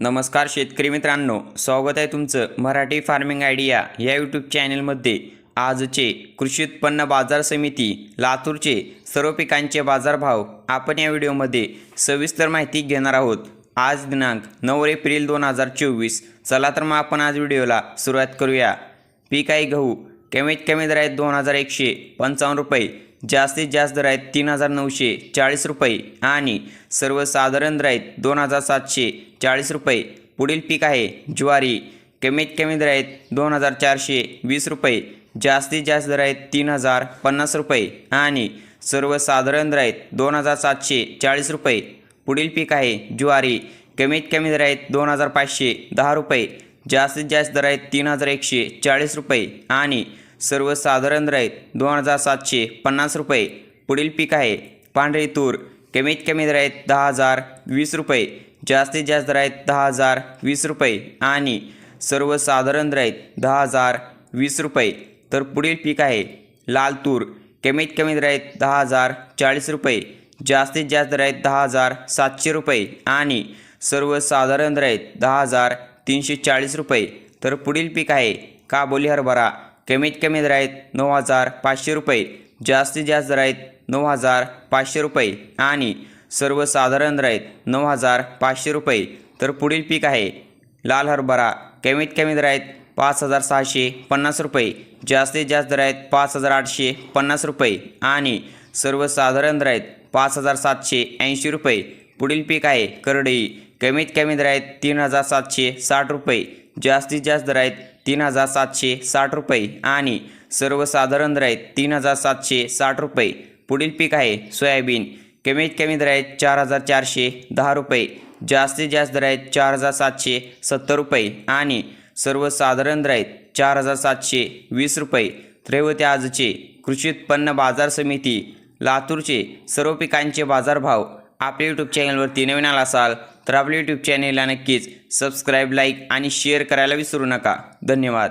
नमस्कार शेतकरी मित्रांनो स्वागत आहे तुमचं मराठी फार्मिंग आयडिया या यूट्यूब चॅनलमध्ये आजचे कृषी उत्पन्न बाजार समिती लातूरचे सर्व पिकांचे बाजारभाव आपण या व्हिडिओमध्ये सविस्तर माहिती घेणार आहोत. आज दिनांक नऊ एप्रिल दोन हजार चोवीस. चला तर मग आपण आज व्हिडिओला सुरुवात करूया. पीक आहे गहू कमीत कमी दर आहेत दोन हजार एकशे पंचावन्न रुपये. जास्तीत जास्त दर आहेत तीन हजार नऊशे चाळीस रुपये आणि सर्वसाधारण दर आहेत दोन हजार सातशे चाळीस रुपये. पुढील पीक आहे ज्वारी. कमीत कमी दर आहेत दोन हजार चारशे वीस रुपये. जास्तीत जास्त दर आहेत तीन हजार पन्नास रुपये आणि सर्वसाधारण दर आहेत दोन हजार सातशे चाळीस रुपये. पुढील पीक आहे ज्वारी. कमीत कमी दर आहेत दोन हजार पाचशे दहा रुपये. जास्तीत जास्त दर आहेत तीन हजार एकशे चाळीस रुपये आणि सर्वसाधारण राईत दोन हजार सातशे पन्नास रुपये. पुढील पीक आहे पांढरी तूर. कमीत कमी दर दहा हजार वीस रुपये. जास्तीत जास्त दर दहा हजार वीस रुपये. आणि सर्वसाधारण दर दहा हजार वीस रुपये. तर पुढील पीक आहे लाल तूर. कमीत कमी दर दहा हजार चाळीस रुपये. जास्तीत जास्त दर दहा हजार सातशे रुपये. आणि सर्वसाधारण दर दहा हजार तीनशे चाळीस रुपये. तर पुढील पीक आहे काबोली हरभरा. कमीत कमी दर आहेत नऊ हजार पाचशे रुपये जास्तीत जास्त दर आहेत नऊ हजार पाचशे रुपये आणि सर्वसाधारण दर आहेत नऊ हजार पाचशे रुपये. तर पुढील पीक आहे लाल हरभरा कमीत कमी दर आहेत पाच हजार सहाशे पन्नास रुपये जास्तीत जास्त दर आहेत पाच हजार आठशे पन्नास रुपये आणि सर्वसाधारण दर आहेत पाच हजार सातशे ऐंशी रुपये. पुढील पीक आहे करडई कमीत कमी दर आहेत तीन हजार सातशे साठ रुपये. जास्तीत जास्त दर आहेत तीन हजार सातशे साठ रुपये आणि सर्वसाधारण दर आहेत तीन हजार सातशे साठ रुपये. पुढील पीक आहे सोयाबीन. कमीत कमी दर आहेत चार हजार चारशे दहा रुपये. जास्तीत जास्त दर आहेत चार हजार सातशे सत्तर रुपये आणि सर्वसाधारण दर आहेत चार हजार सातशे वीस रुपये. तर आजचे कृषी उत्पन्न बाजार समिती लातूरचे सर्व पिकांचे बाजारभाव आपल्या यूट्यूब चॅनलवरती नवीन आला असाल तर आपल्या यूट्यूब चॅनेलला नक्कीच सबस्क्राईब लाईक आणि शेअर करायला विसरू नका. धन्यवाद.